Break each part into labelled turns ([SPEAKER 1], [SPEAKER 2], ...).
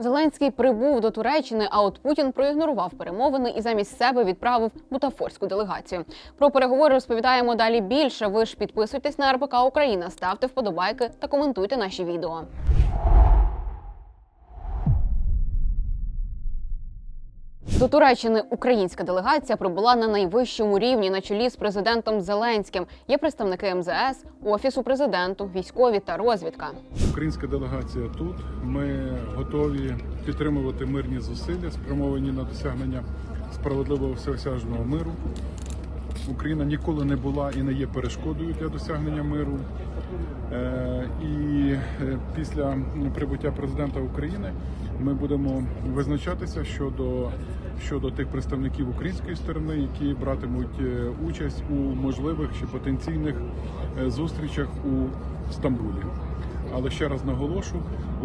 [SPEAKER 1] Зеленський прибув до Туреччини, а от Путін проігнорував перемовини і замість себе відправив бутафорську делегацію. Про переговори розповідаємо далі більше. Ви ж підписуйтесь на РБК Україна, ставте вподобайки та коментуйте наші відео. До Туреччини українська делегація прибула на найвищому рівні на чолі з президентом Зеленським. Є представники МЗС, офісу президенту, військові та розвідка.
[SPEAKER 2] Українська делегація тут. Ми готові підтримувати мирні зусилля, спрямовані на досягнення справедливого всеосяжного миру. Україна ніколи не була і не є перешкодою для досягнення миру. Е, І е, після прибуття президента України ми будемо визначатися щодо, щодо тих представників української сторони, які братимуть е, участь у можливих чи потенційних зустрічах у Стамбулі. Але ще раз наголошу,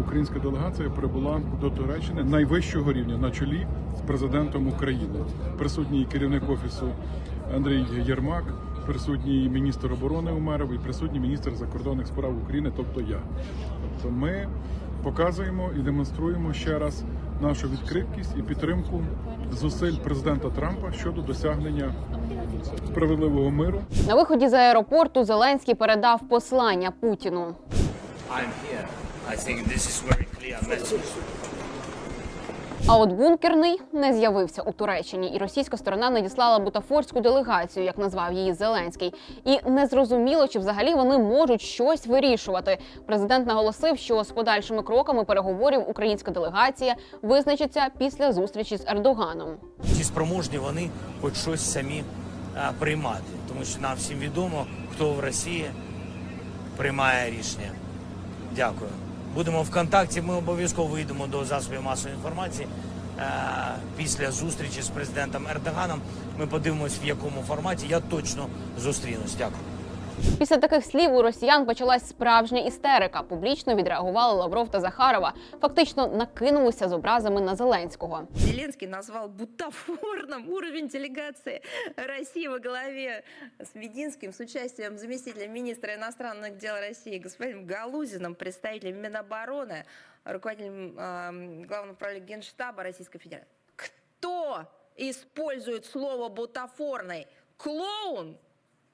[SPEAKER 2] українська делегація прибула до Туреччини найвищого рівня на чолі з президентом України. Присутній керівник офісу Андрій Єрмак, присутній міністр оборони Умеров і присутній міністр закордонних справ України, тобто я. Тобто ми показуємо і демонструємо ще раз нашу відкритість і підтримку зусиль президента Трампа щодо досягнення справедливого миру
[SPEAKER 1] На виході з аеропорту Зеленський передав послання Путіну.
[SPEAKER 3] I'm here. I think this is very clear message.
[SPEAKER 1] А от бункерний не з'явився у Туреччині, і російська сторона надіслала бутафорську делегацію, як назвав її Зеленський. І не зрозуміло, чи взагалі вони можуть щось вирішувати. Президент наголосив, що з подальшими кроками переговорів українська делегація визначиться після зустрічі з Ердоганом.
[SPEAKER 3] Чи спроможні вони хоч щось самі а, приймати? Тому що нам всім відомо, хто в Росії приймає рішення. Дякую. Будемо в контакті. Ми обов'язково вийдемо до засобів масової інформації. Е, Після зустрічі з президентом Ердоганом ми подивимось, в якому форматі я точно зустрінусь. Дякую.
[SPEAKER 1] Після таких слів у росіян почалась справжня істерика. Публічно відреагували Лавров та Захарова. Фактично накинулися з образами на Зеленського.
[SPEAKER 4] Зеленский назвал бутафорным уровень делегации России во главе с Мединским с участием заместителя министра иностранных дел России господином Галузиным, представителем Минобороны, руководителем э, Главного управления Генштаба Российской Федерации. Кто использует слово бутафорный? Клоун?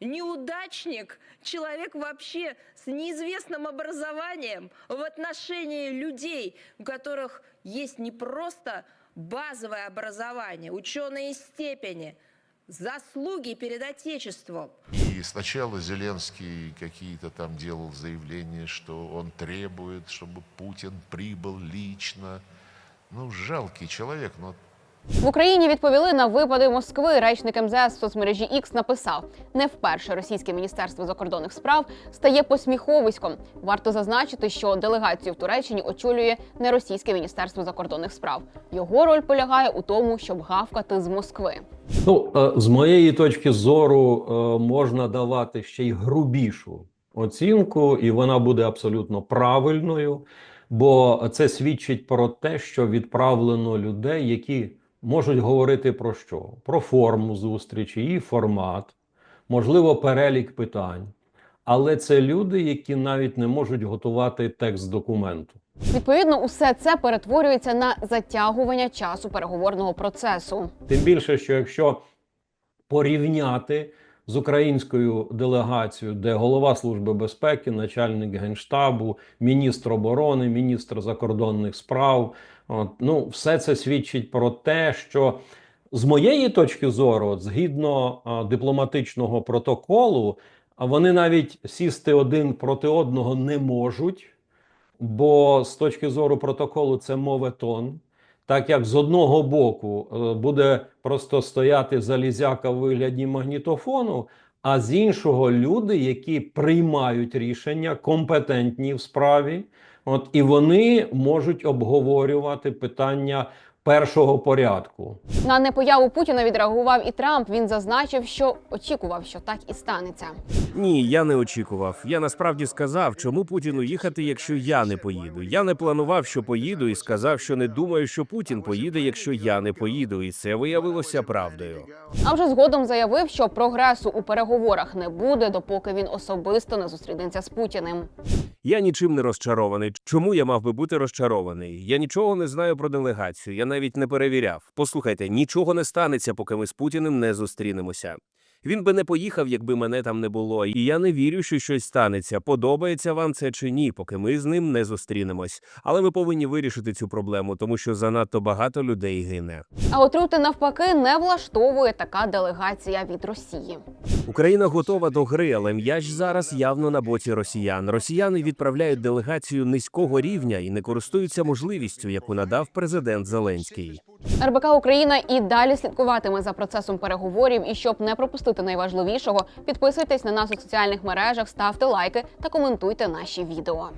[SPEAKER 4] Неудачник, человек вообще с неизвестным образованием в отношении людей, у которых есть не просто базовое образование, ученые степени, заслуги перед Отечеством.
[SPEAKER 5] И сначала Зеленский какие-то там делал заявления, что он требует, чтобы Путин прибыл лично. Ну, жалкий человек, но
[SPEAKER 1] В Україні відповіли на випади Москви. Речник МЗС в соцмережі X написав: не вперше російське міністерство закордонних справ стає посміховиськом. Варто зазначити, що делегацію в Туреччині очолює не російське міністерство закордонних справ. Його роль полягає у тому, щоб гавкати з Москви.
[SPEAKER 6] Ну, е, з моєї точки зору, е, можна давати ще й грубішу оцінку, і вона буде абсолютно правильною, бо це свідчить про те, що відправлено людей, які можуть говорити про що? Про форму зустрічі, її формат, можливо, перелік питань. Але це люди, які навіть не можуть готувати текст документу.
[SPEAKER 1] Відповідно, усе це перетворюється на затягування часу переговорного процесу.
[SPEAKER 6] Тим більше, що якщо порівняти з українською делегацією, де голова Служби безпеки, начальник генштабу, міністр оборони, міністр закордонних справ, от, ну, все це свідчить про те, що з моєї точки зору, згідно а, дипломатичного протоколу, вони навіть сісти один проти одного не можуть, бо з точки зору протоколу це моветон. Так як з одного боку е, буде просто стояти залізяка в вигляді магнітофону, а з іншого люди, які приймають рішення, компетентні в справі, от і вони можуть обговорювати питання першого порядку.
[SPEAKER 1] На непояву Путіна відреагував і Трамп. Він зазначив, що очікував, що так і станеться.
[SPEAKER 7] Ні, я не очікував. Я насправді сказав, чому Путіну їхати, якщо я не поїду. Я не планував, що поїду, і сказав, що не думаю, що Путін поїде, якщо я не поїду, і це виявилося правдою.
[SPEAKER 1] А вже згодом заявив, що прогресу у переговорах не буде, допоки він особисто не зустрінеться з Путіним.
[SPEAKER 7] Я нічим не розчарований. Чому я мав би бути розчарований? Я нічого не знаю про делегацію. Я навіть не перевіряв. Послухайте, нічого не станеться, поки ми з Путіним не зустрінемося. Він би не поїхав, якби мене там не було. І я не вірю, що щось станеться. Подобається вам це чи ні, поки ми з ним не зустрінемось. Але ми повинні вирішити цю проблему, тому що занадто багато людей гине.
[SPEAKER 1] А от Рюти навпаки не влаштовує така делегація від Росії.
[SPEAKER 7] Україна готова до гри, але м'яч зараз явно на боці росіян. Росіяни відправляють делегацію низького рівня і не користуються можливістю, яку надав президент Зеленський.
[SPEAKER 1] РБК Україна і далі слідкуватиме за процесом переговорів. І щоб не пропустити найважливішого, підписуйтесь на нас у соціальних мережах, ставте лайки та коментуйте наші відео.